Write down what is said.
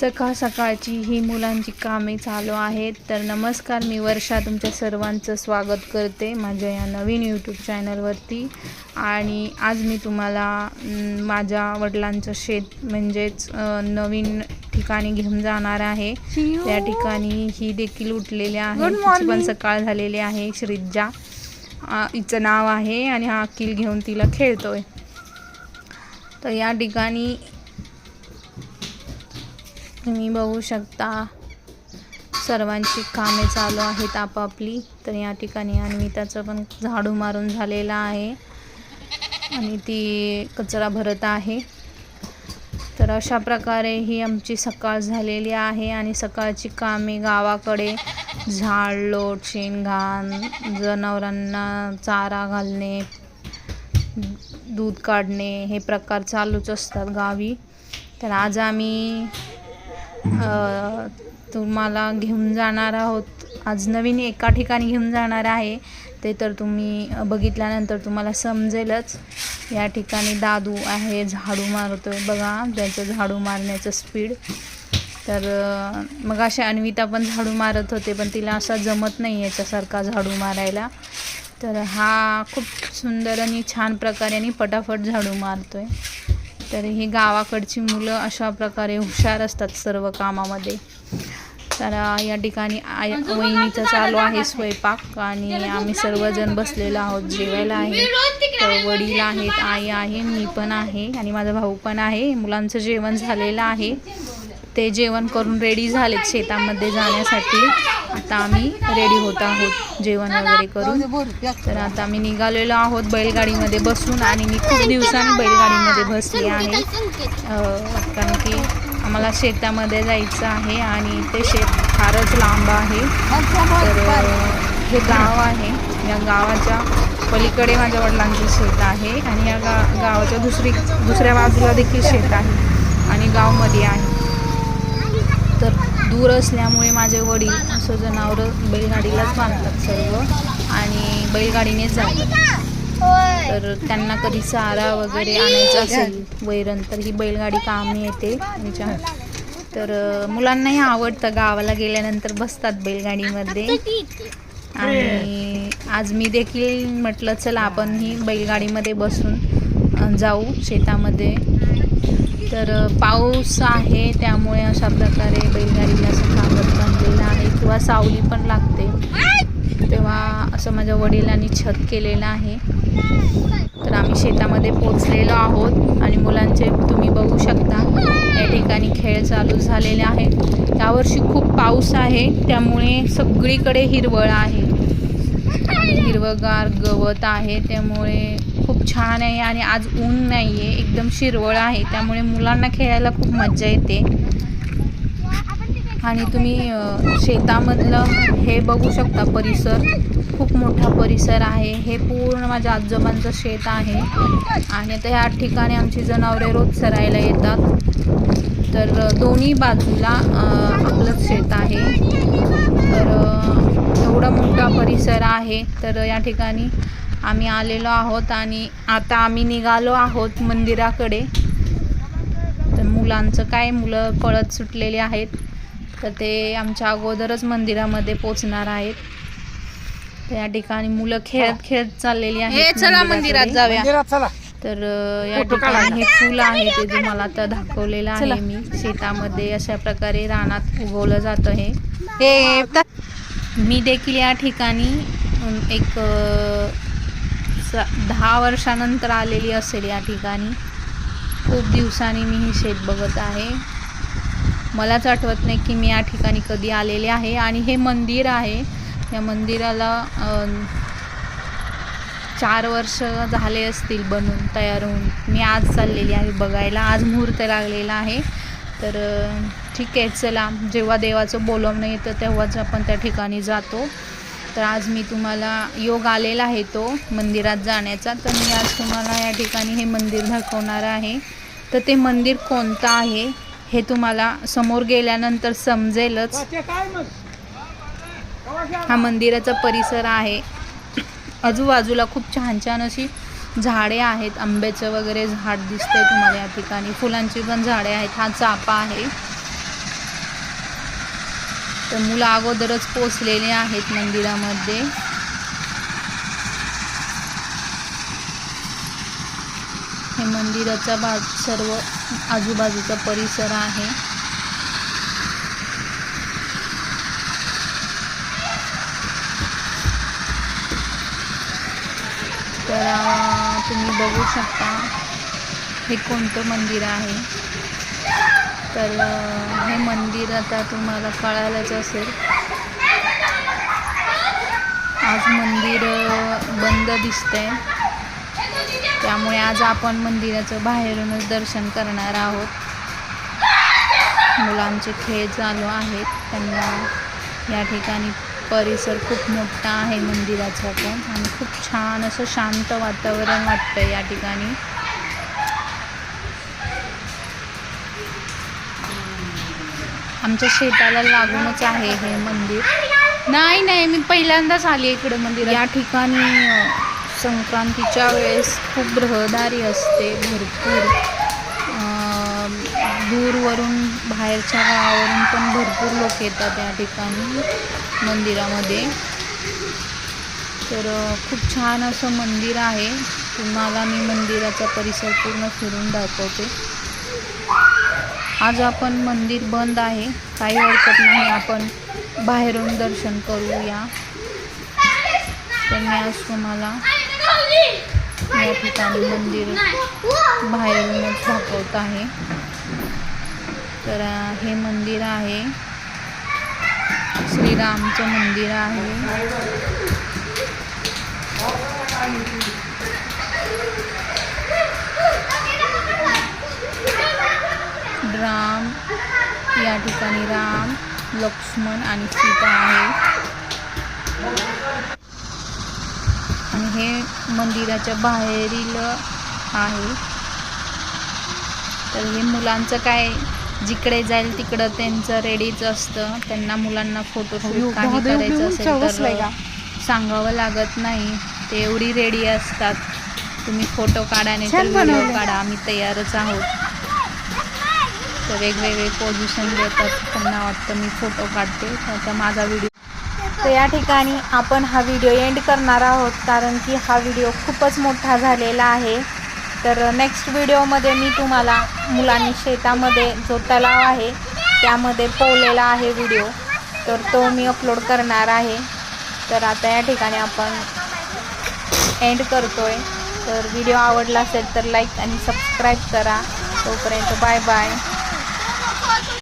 सकाळ सकाळची ही मुलांची कामे चालू आहेत. तर नमस्कार मी वर्षा तुमच्या सर्वांचं स्वागत करते माझ्या या नवीन यूट्यूब चॅनलवरती आणि आज मी तुम्हाला माझ्या वडिलांचं शेत म्हणजेच नवीन ठिकाणी घेऊन जाणार आहे. त्या ठिकाणी ही देखील उठलेली आहे. पण. सकाळ झालेली आहे. श्रीजा हिचं नाव आहे आणि हा अखिल घेऊन तिला खेळतोय. तर या ठिकाणी तुम्ही बघू शकता. सर्वांची कामे चालू आहेत आपापली. तर या ठिकाणी अन्विताचं पण झाडू मारून झालेलं आहे. आणि ती कचरा भरत आहे. तर अशा प्रकारे ही आमची सकाळ झालेली आहे आणि सकाळची कामे गावाकडे झाड लोट शेणघाण जनावरांना चारा घालणे दूध काढणे हे प्रकार चालूच असतात गावी. तर आज आम्ही तुम्हाला घेऊन जाणार आहोत. आज नवीन एका ठिकाणी घेऊन जाणार आहे. ते तर तुम्ही बघितल्यानंतर तुम्हाला समजेलच. या ठिकाणी दादू आहे झाडू मारतो आहे बघा त्याचं झाडू मारण्याचं स्पीड तर मग अशा अन्विता पण झाडू मारत होते पण तिला असा जमत नाही याच्यासारखा झाडू मारायला. तर हा खूप सुंदर आणि छान प्रकारे आणि पटापट झाडू मारतो आहे तर ही गावाकडची मुलं अशा प्रकारे हुशार असतात सर्व कामामध्ये. तर या ठिकाणी आय वहिनीचा चालू आहे स्वयंपाक आणि आम्ही सर्वजण बसलेलो आहोत जेवायला आहे. तर वडील आहेत आई आहे मी पण आहे आणि माझा भाऊ पण आहे. मुलांचं जेवण झालेलं आहे. ते जेवण करून रेडी झालेत शेतामध्ये जाण्यासाठी. आता आम्ही रेडी होत आहोत जेवण वगैरे करून. तर आता आम्ही निघालेलो आहोत बैलगाडीमध्ये बसून आणि मी खूप दिवसांनी बैलगाडीमध्ये बसली आहे. कारण की आम्हाला शेतामध्ये जायचं आहे आणि ते शेत फारच लांब आहे. तर हे गाव आहे. या गावाच्या पलीकडे माझ्या वडिलांचे शेत आहे आणि या गा गावाच्या दुसरी दुसऱ्या बाजूला देखील शेत आहे आणि गावमध्ये आहे. तर दूर असल्यामुळे माझे वडील असं जनावरं बैलगाडीलाच बांधतात सर्व. आणि बैलगाडीनेच जातात. तर त्यांना कधी चारा वगैरे आणायचा असेल वैरण तर ही बैलगाडी कामी येते त्यांच्या तर मुलांनाही आवडतं गावाला गेल्यानंतर बसतात बैलगाडीमध्ये. आणि आज मी देखील म्हटलं चला आपण ही बैलगाडीमध्ये बसून जाऊ शेतामध्ये. तर पाऊस आहे त्यामुळे अशा प्रकारे बैलगाडीला असं कागद बनलेलं आहे किंवा सावली पण लागते. तेव्हा असं माझ्या वडिलांनी छत केलेलं आहे. तर आम्ही शेतामध्ये पोचलेलो आहोत आणि मुलांचे तुम्ही बघू शकता या ठिकाणी खेळ चालू झालेले आहेत. यावर्षी खूप पाऊस आहे त्यामुळे सगळीकडे हिरवळ आहे. हिरवगार गवत आहे त्यामुळे खूप छान आहे आणि आज ऊन नाही आहे एकदम शिरवळ आहे त्यामुळे मुलांना खेळायला खूप मजा येते. आणि तुम्ही शेतामधलं हे बघू शकता परिसर. खूप मोठा परिसर आहे. हे पूर्ण माझ्या आजोबांचं शेत आहे. आणि आता ह्या ठिकाणी आमची जनावरे रोज चरायला येतात. तर दोन्ही बाजूला आपलंच शेत आहे. तर एवढा मोठा परिसर आहे. तर या ठिकाणी आम्ही आलेलो आहोत आणि आता आम्ही निघालो आहोत मंदिराकडे. तर मुलांचं काय मुलं पळत सुटलेली आहेत. तर ते आमच्या अगोदरच मंदिरामध्ये पोचणार आहेत. तर या ठिकाणी मुलं खेळत खेळत चाललेली आहेत चला मंदिरात. जाऊया. तर या ठिकाणी हे फुल आहे ते तुम्हाला आता दाखवलेलं आहे मी. शेतामध्ये अशा प्रकारे रानात उगवलं जातं हे. मी देखील या ठिकाणी एक अ, दहा वर्षानंतर आलेली असेल या ठिकाणी. खूप दिवसांनी मी ही शेत बघत आहे. मलाच आठवत नाही की मी या ठिकाणी कधी आलेले आहे आणि हे मंदिर आहे. या मंदिराला चार वर्ष झाले असतील बनून तयार होऊन. मी आज चाललेली आहे बघायला. आज मुहूर्त लागलेला आहे. तर ठीक आहे चला. जेव्हा देवाचं बोलवणं येतं तेव्हाच आपण त्या ठिकाणी जातो. तर आज मी तुम्हाला योग आलेला आहे तो मंदिरात जाण्याचा. तर मी आज तुम्हाला या ठिकाणी हे मंदिर दाखवणार आहे. तर ते मंदिर कोणतं आहे हे तुम्हाला समोर गेल्यानंतर समजेलच. हा मंदिराचा परिसर आहे. आजूबाजूला खूप छान छान अशी झाडे आहेत. आंब्याचं वगैरे झाड दिसतंय तुम्हाला या ठिकाणी. फुलांची पण झाडे आहेत. हा चाफा आहे. तर मुलं अगोदरच पोचलेले आहेत मंदिरामध्ये. हे मंदिराचा भाग सर्व आजूबाजूचा परिसर आहे. तर तुम्ही बघू शकता हे कोणतं मंदिर आहे. तर हे मंदिर आता तुम्हाला कळायलाच असेल. आज मंदिर बंद दिसतंय. त्यामुळे आज आपण मंदिराचं बाहेरूनच दर्शन करणार आहोत. मुलांचे खेळ चालू आहेत. त्यांना या ठिकाणी परिसर खूप मोठा आहे मंदिराचा पण. आणि खूप छान असं शांत वातावरण वाटतं या ठिकाणी. आमच्या शेताला लागूनच आहे हे मंदिर. नाही नाही मी पहिल्यांदाच आली इकडे मंदिर या ठिकाणी संक्रांतीच्या वेळेस खूप रहदारी असते भरपूर. दूरवरून बाहेरच्या गावावरून पण भरपूर लोक येतात या ठिकाणी मंदिरामध्ये. तर खूप छान असं मंदिर आहे. तुम्हाला मी मंदिराचा परिसर पूर्ण फिरून दाखवते. आज आपण मंदिर बंद आहे. काही हरकत नाही. आपण बाहेरून दर्शन करूया. तर मी आज तुम्हाला या ठिकाणी मंदिर बाहेरूनच दाखवत आहे. तर हे मंदिर आहे. श्रीरामचं मंदिर आहे. राम. या ठिकाणी राम लक्ष्मण आणि सीता आहे. आणि हे मंदिराच्या बाहेरील आहे. तर हे मुलांचं काय जिकडे जाईल तिकडं त्यांचं रेडीच असतं. त्यांना मुलांना फोटोशूट काही करायचं असेल तर सांगावं लागत नाही. ते एवढी रेडी असतात. तुम्ही फोटो काढा नाही तर व्हिडिओ. काढा. आम्ही तयारच आहोत. तर वेगवेगळे पोझिशन देतात. त्यांना वाटतं मी फोटो काढते. त्याचा माझा व्हिडिओ तर या ठिकाणी आपण हा व्हिडिओ एंड करणार आहोत. कारण की हा व्हिडिओ खूपच मोठा झालेला आहे. तर नेक्स्ट व्हिडिओमध्ये मी तुम्हाला मुलांनी शेतामध्ये जो तलाव आहे त्यामध्ये पोवलेला आहे व्हिडिओ तर तो मी अपलोड करणार आहे. तर आता या ठिकाणी आपण एंड करतोय. तर व्हिडिओ आवडला असेल तर लाईक आणि सबस्क्राईब करा. तोपर्यंत बाय बाय